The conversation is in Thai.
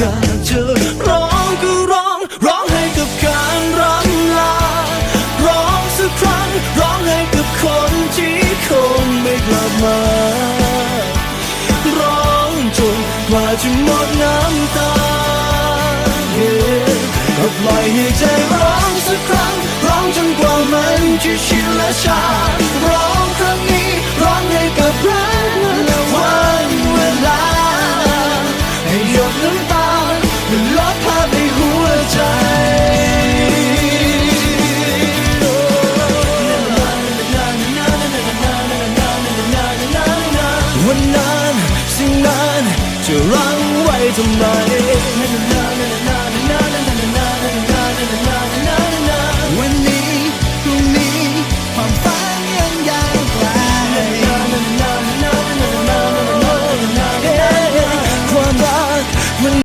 อยากจะร้องก็ร้อง ร้องให้กับการรำลา ร้องสักครั้ง ร้องให้กับคนที่คงไม่กลับมา ร้องจนกว่าจะหมดน้ำตาก็ปล่อยให้ใจร้องสักครั้ง ร้องจนกว่ามันจะชินและชา จะรั้งไว้ทำไม